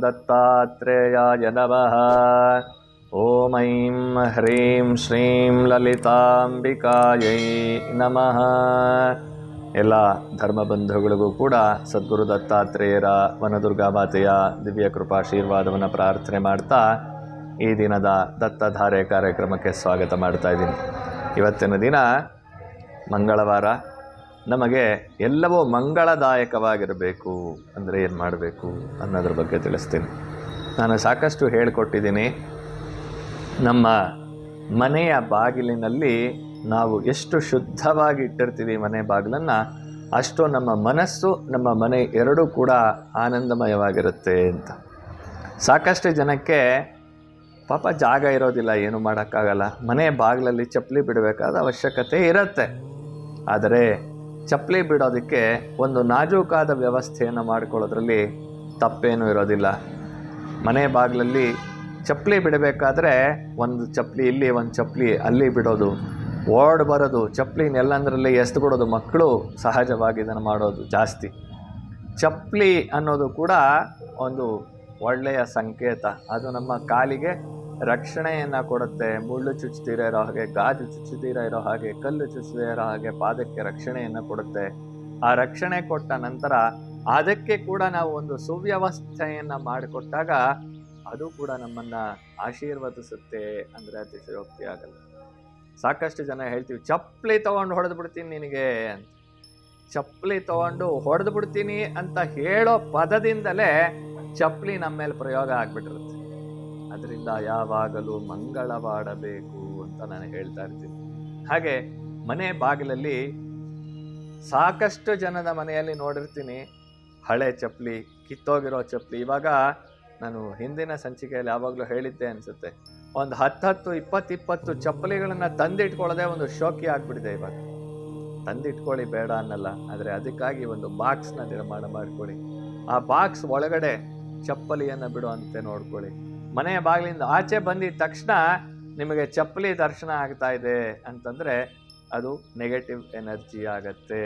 दत्तात्रेयाय नमः ॐ ऐं ह्रीं श्रीं ಲಲಿತಾಂಬಿಕಾಯೈ ನಮಃ ಎಲ್ಲ ಧರ್ಮಬಂಧುಗಳಿಗೂ ಕೂಡ ಸದ್ಗುರು ದತ್ತಾತ್ರೇಯರ ವನದುರ್ಗಾ ಮಾತೆಯ ದಿವ್ಯ ಕೃಪಾಶೀರ್ವಾದವನ್ನು ಪ್ರಾರ್ಥನೆ ಮಾಡ್ತಾ ಈ ದಿನದ ದತ್ತಧಾರೆ ಕಾರ್ಯಕ್ರಮಕ್ಕೆ ಸ್ವಾಗತ ಮಾಡ್ತಾ ಇದ್ದೀನಿ ಇವತ್ತಿನ ದಿನ ಮಂಗಳವಾರ ನಮಗೆ ಎಲ್ಲವೂ ಮಂಗಳದಾಯಕವಾಗಿರಬೇಕು ಅಂದರೆ ಏನು ಮಾಡಬೇಕು ಅನ್ನೋದ್ರ ಬಗ್ಗೆ ತಿಳಿಸ್ತೀನಿ. ನಾನು ಸಾಕಷ್ಟು ಹೇಳಿಕೊಟ್ಟಿದ್ದೀನಿ. ನಮ್ಮ ಮನೆಯ ಬಾಗಿಲಿನಲ್ಲಿ ನಾವು ಎಷ್ಟು ಶುದ್ಧವಾಗಿ ಇಟ್ಟಿರ್ತೀವಿ ಮನೆ ಬಾಗಿಲನ್ನು, ಅಷ್ಟು ನಮ್ಮ ಮನಸ್ಸು, ನಮ್ಮ ಮನೆ ಎರಡೂ ಕೂಡ ಆನಂದಮಯವಾಗಿರುತ್ತೆ ಅಂತ. ಸಾಕಷ್ಟು ಜನಕ್ಕೆ ಪಾಪ ಜಾಗ ಇರೋದಿಲ್ಲ, ಏನು ಮಾಡೋಕ್ಕಾಗಲ್ಲ. ಮನೆ ಬಾಗಿಲಲ್ಲಿ ಚಪ್ಪಲಿ ಬಿಡಬೇಕಾದ ಅವಶ್ಯಕತೆ ಇರುತ್ತೆ. ಆದರೆ ಚಪ್ಪಲಿ ಬಿಡೋದಕ್ಕೆ ಒಂದು ನಾಜೂಕಾದ ವ್ಯವಸ್ಥೆಯನ್ನು ಮಾಡಿಕೊಳ್ಳೋದ್ರಲ್ಲಿ ತಪ್ಪೇನೂ ಇರೋದಿಲ್ಲ. ಮನೆ ಬಾಗಿಲಲ್ಲಿ ಚಪ್ಪಲಿ ಬಿಡಬೇಕಾದ್ರೆ ಒಂದು ಚಪ್ಪಲಿ ಇಲ್ಲಿ, ಒಂದು ಚಪ್ಪಲಿ ಅಲ್ಲಿ ಬಿಡೋದು. ಓಡ್ ಬರೋದು, ಚಪ್ಪಲಿ ನೆಲ್ಲಂದ್ರಲ್ಲಿ ಎಸ್ದು ಬಿಡೋದು ಮಕ್ಕಳು ಸಹಜವಾಗಿ ಇದನ್ನು ಮಾಡೋದು ಜಾಸ್ತಿ. ಚಪ್ಪಲಿ ಅನ್ನೋದು ಕೂಡ ಒಂದು ಒಳ್ಳೆಯ ಸಂಕೇತ. ಅದು ನಮ್ಮ ಕಾಲಿಗೆ ರಕ್ಷಣೆಯನ್ನು ಕೊಡುತ್ತೆ, ಮುಳ್ಳು ಚುಚ್ಚುತ್ತೀರ ಇರೋ ಹಾಗೆ, ಗಾಜು ಚುಚ್ಚುತ್ತೀರ ಇರೋ ಹಾಗೆ, ಕಲ್ಲು ಚುಚ್ಚದೇ ಇರೋ ಹಾಗೆ ಪಾದಕ್ಕೆ ರಕ್ಷಣೆಯನ್ನು ಕೊಡುತ್ತೆ. ಆ ರಕ್ಷಣೆ ಕೊಟ್ಟ ನಂತರ ಅದಕ್ಕೆ ಕೂಡ ನಾವು ಒಂದು ಸುವ್ಯವಸ್ಥೆಯನ್ನು ಮಾಡಿಕೊಟ್ಟಾಗ ಅದು ಕೂಡ ನಮ್ಮನ್ನು ಆಶೀರ್ವದಿಸುತ್ತೆ ಅಂದರೆ ಅತಿಶಯೋಕ್ತಿ ಆಗಲ್ಲ. ಸಾಕಷ್ಟು ಜನ ಹೇಳ್ತೀವಿ, ಚಪ್ಪಲಿ ತೊಗೊಂಡು ಹೊಡೆದು ಬಿಡ್ತೀನಿ ನಿನಗೆ ಚಪ್ಪಲಿ ತೊಗೊಂಡು ಹೊಡೆದು ಬಿಡ್ತೀನಿ ಅಂತ ಹೇಳೋ ಪದದಿಂದಲೇ ಚಪ್ಪಲಿ ನಮ್ಮ ಮೇಲೆ ಪ್ರಯೋಗ ಆಗ್ಬಿಟ್ಟಿರುತ್ತೆ. ಅದರಿಂದ ಯಾವಾಗಲೂ ಮಂಗಳವಾಡಬೇಕು ಅಂತ ನಾನು ಹೇಳ್ತಾ ಇರ್ತೀನಿ. ಹಾಗೆ ಮನೆ ಬಾಗಿಲಲ್ಲಿ ಸಾಕಷ್ಟು ಜನದ ಮನೆಯಲ್ಲಿ ನೋಡಿರ್ತೀನಿ. ಹಳೆ ಚಪ್ಪಲಿ, ಕಿತ್ತೋಗಿರೋ ಚಪ್ಪಲಿ. ಇವಾಗ ನಾನು ಹಿಂದಿನ ಸಂಚಿಕೆಯಲ್ಲಿ ಯಾವಾಗಲೂ ಹೇಳಿದ್ದೆ ಅನಿಸುತ್ತೆ. ಒಂದು ಹತ್ತು ಹತ್ತು, ಇಪ್ಪತ್ತು ಇಪ್ಪತ್ತು ಚಪ್ಪಲಿಗಳನ್ನು ತಂದಿಟ್ಕೊಳ್ಳೋದೇ ಒಂದು ಶೋಕಿ ಆಗಿಬಿಟ್ಟಿದೆ ಇವಾಗ. ತಂದಿಟ್ಕೊಳ್ಳಿ ಬೇಡ ಅನ್ನಲ್ಲ, ಆದರೆ ಅದಕ್ಕಾಗಿ ಒಂದು ಬಾಕ್ಸ್ನ ನಿರ್ಮಾಣ ಮಾಡ್ಕೊಳ್ಳಿ. ಆ ಬಾಕ್ಸ್ ಒಳಗಡೆ ಚಪ್ಪಲಿಯನ್ನು ಬಿಡುವಂತೆ ನೋಡ್ಕೊಳ್ಳಿ. ಮನೆಯ ಬಾಗಿಲಿಂದ ಆಚೆ ಬಂದಿದ ತಕ್ಷಣ ನಿಮಗೆ ಚಪ್ಪಲಿ ದರ್ಶನ ಆಗ್ತಾ ಇದೆ ಅಂತಂದರೆ ಅದು ನೆಗೆಟಿವ್ ಎನರ್ಜಿ ಆಗತ್ತೆ.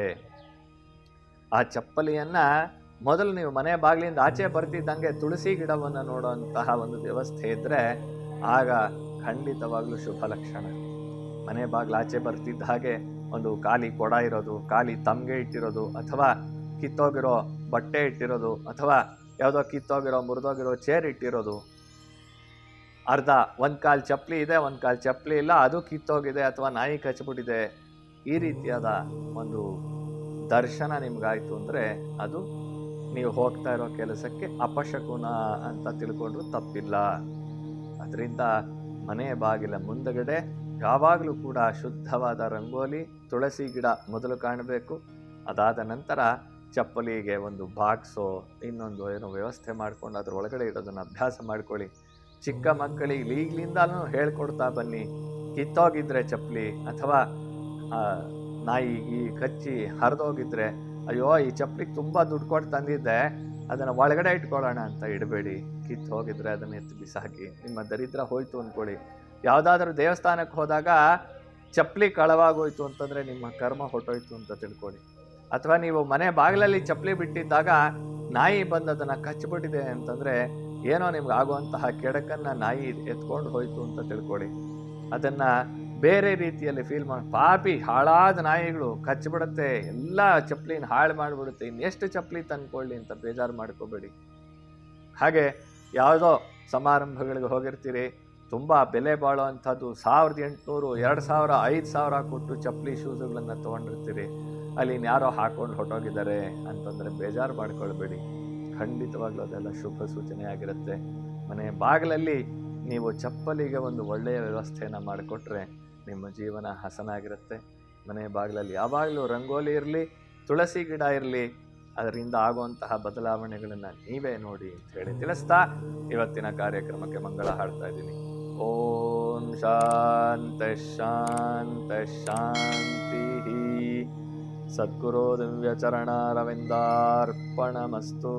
ಆ ಚಪ್ಪಲಿಯನ್ನು ಮೊದಲು ನೀವು ಮನೆ ಬಾಗಿಲಿಂದ ಆಚೆ ಬರ್ತಿದ್ದಂಗೆ ತುಳಸಿ ಗಿಡವನ್ನು ನೋಡುವಂತಹ ಒಂದು ವ್ಯವಸ್ಥೆ ಇದ್ದರೆ ಆಗ ಖಂಡಿತವಾಗ್ಲೂ ಶುಭ ಲಕ್ಷಣ. ಮನೆ ಬಾಗಿಲು ಆಚೆ ಬರ್ತಿದ್ದ ಹಾಗೆ ಒಂದು ಖಾಲಿ ಕೊಡ ಇರೋದು, ಖಾಲಿ ತಮ್ಗೆ ಇಟ್ಟಿರೋದು ಅಥವಾ ಕಿತ್ತೋಗಿರೋ ಬಟ್ಟೆ ಇಟ್ಟಿರೋದು ಅಥವಾ ಯಾವುದೋ ಕಿತ್ತೋಗಿರೋ ಮುರಿದೋಗಿರೋ ಚೇರ್ ಇಟ್ಟಿರೋದು ಅರ್ಧ, ಒಂದು ಕಾಲು ಚಪ್ಪಲಿ ಇದೆ, ಒಂದು ಕಾಲು ಚಪ್ಪಲಿ ಇಲ್ಲ, ಅದು ಕಿತ್ತೋಗಿದೆ ಅಥವಾ ನಾಯಿ ಕಚ್ಬಿಟ್ಟಿದೆ. ಈ ರೀತಿಯಾದ ಒಂದು ದರ್ಶನ ನಿಮ್ಗಾಯ್ತು ಅಂದರೆ ಅದು ನೀವು ಹೋಗ್ತಾ ಇರೋ ಕೆಲಸಕ್ಕೆ ಅಪಶಕುನ ಅಂತ ತಿಳ್ಕೊಂಡ್ರು ತಪ್ಪಿಲ್ಲ. ಅದರಿಂದ ಮನೆ ಬಾಗಿಲ ಮುಂದಗಡೆ ಯಾವಾಗಲೂ ಕೂಡ ಶುದ್ಧವಾದ ರಂಗೋಲಿ, ತುಳಸಿ ಗಿಡ ಮೊದಲು ಕಾಣಬೇಕು. ಅದಾದ ನಂತರ ಚಪ್ಪಲಿಗೆ ಒಂದು ಬಾಕ್ಸೋ, ಇನ್ನೊಂದು ಏನೋ ವ್ಯವಸ್ಥೆ ಮಾಡಿಕೊಂಡು ಅದ್ರ ಒಳಗಡೆ ಇಡೋದನ್ನು ಅಭ್ಯಾಸ ಮಾಡ್ಕೊಳ್ಳಿ. ಚಿಕ್ಕ ಮಕ್ಕಳಿಗೆ ಈಗಲಿಂದಲೂ ಹೇಳ್ಕೊಡ್ತಾ ಬನ್ನಿ. ಕಿತ್ತೋಗಿದ್ರೆ ಚಪ್ಪಲಿ ಅಥವಾ ನಾಯಿ ಈ ಕಚ್ಚಿ ಹರಿದೋಗಿದ್ರೆ, ಅಯ್ಯೋ, ಈ ಚಪ್ಪಲಿಗೆ ತುಂಬ ದುಡ್ಡು ಕೊಟ್ಟು ತಂದಿದ್ದೆ, ಅದನ್ನು ಒಳಗಡೆ ಇಟ್ಕೊಳ್ಳೋಣ ಅಂತ ಇಡಬೇಡಿ. ಕಿತ್ತು ಹೋಗಿದ್ರೆ ಅದನ್ನು ಎತ್ತು ಬಿಸಾಕಿ. ನಿಮ್ಮ ದರಿದ್ರ ಹೋಯ್ತು ಅಂದ್ಕೊಳ್ಳಿ ಯಾವುದಾದ್ರೂ ದೇವಸ್ಥಾನಕ್ಕೆ ಹೋದಾಗ ಚಪ್ಪಲಿ ಕಳವಾಗೋಯ್ತು ಅಂತಂದರೆ ನಿಮ್ಮ ಕರ್ಮ ಹೊಟ್ಟೋಯ್ತು ಅಂತ ತಿಳ್ಕೊಳ್ಳಿ. ಅಥವಾ ನೀವು ಮನೆ ಬಾಗಿಲಲ್ಲಿ ಚಪ್ಪಲಿ ಬಿಟ್ಟಿದ್ದಾಗ ನಾಯಿ ಬಂದು ಅದನ್ನು ಕಚ್ಚಿಬಿಟ್ಟಿದೆ ಅಂತಂದರೆ ಏನೋ ನಿಮ್ಗೆ ಆಗುವಂತಹ ಕೆಡಕನ್ನು ನಾಯಿ ಎತ್ಕೊಂಡು ಹೋಯ್ತು ಅಂತ ತಿಳ್ಕೊಳ್ಳಿ ಅದನ್ನು ಬೇರೆ ರೀತಿಯಲ್ಲಿ ಫೀಲ್ ಮಾಡಿ, ಪಾಪಿ ಹಾಳಾದ ನಾಯಿಗಳು ಕಚ್ಚಿಬಿಡುತ್ತೆ ಎಲ್ಲ ಚಪ್ಪಲಿನ ಹಾಳು ಮಾಡಿಬಿಡುತ್ತೆ, ಇನ್ನೆಷ್ಟು ಚಪ್ಪಲಿ ತಂದ್ಕೊಳ್ಳಿ ಅಂತ ಬೇಜಾರು ಮಾಡ್ಕೋಬೇಡಿ. ಹಾಗೆ ಯಾವುದೋ ಸಮಾರಂಭಗಳಿಗೆ ಹೋಗಿರ್ತೀರಿ, ತುಂಬ ಬೆಲೆ ಬಾಳುವಂಥದ್ದು ಸಾವಿರದ ಎಂಟುನೂರು, ಎರಡು ಸಾವಿರ, ಐದು ಸಾವಿರ ಕೊಟ್ಟು ಚಪ್ಪಲಿ ಶೂಸುಗಳನ್ನು ತೊಗೊಂಡಿರ್ತೀರಿ. ಅಲ್ಲಿ ಇನ್ಯಾರೋ ಹಾಕೊಂಡು ಹೊಟ್ಟೋಗಿದ್ದಾರೆ ಅಂತಂದರೆ ಬೇಜಾರು ಮಾಡ್ಕೊಳ್ಬೇಡಿ. ಖಂಡಿತವಾಗ್ಲೂ ಅದೆಲ್ಲ ಶುಭ ಸೂಚನೆ ಆಗಿರುತ್ತೆ ಮನೆ ಬಾಗಿಲಲ್ಲಿ ನೀವು ಚಪ್ಪಲಿಗೆ ಒಂದು ಒಳ್ಳೆಯ ವ್ಯವಸ್ಥೆಯನ್ನು ಮಾಡಿಕೊಟ್ರೆ ನಿಮ್ಮ ಜೀವನ ಹಸನಾಗಿರುತ್ತೆ. ಮನೆ ಬಾಗಿಲಲ್ಲಿ ಯಾವಾಗಲೂ ರಂಗೋಲಿ ಇರಲಿ, ತುಳಸಿ ಗಿಡ ಇರಲಿ, ಅದರಿಂದ ಆಗುವಂತಹ ಬದಲಾವಣೆಗಳನ್ನು ನೀವೇ ನೋಡಿ ಅಂತ ಹೇಳಿ ತಿಳಿಸ್ತಾ ಇವತ್ತಿನ ಕಾರ್ಯಕ್ರಮಕ್ಕೆ ಮಂಗಳ ಹಾಡ್ತಾ ಇದ್ದೀನಿ. ಓಂ ಶಾಂತ ಶಾಂತ ಶಾಂತಿ ಸದ್ಗುರು ದಿವ್ಯಚರಣಾರವಿಂದಾರ್ಪಣಮಸ್ತು.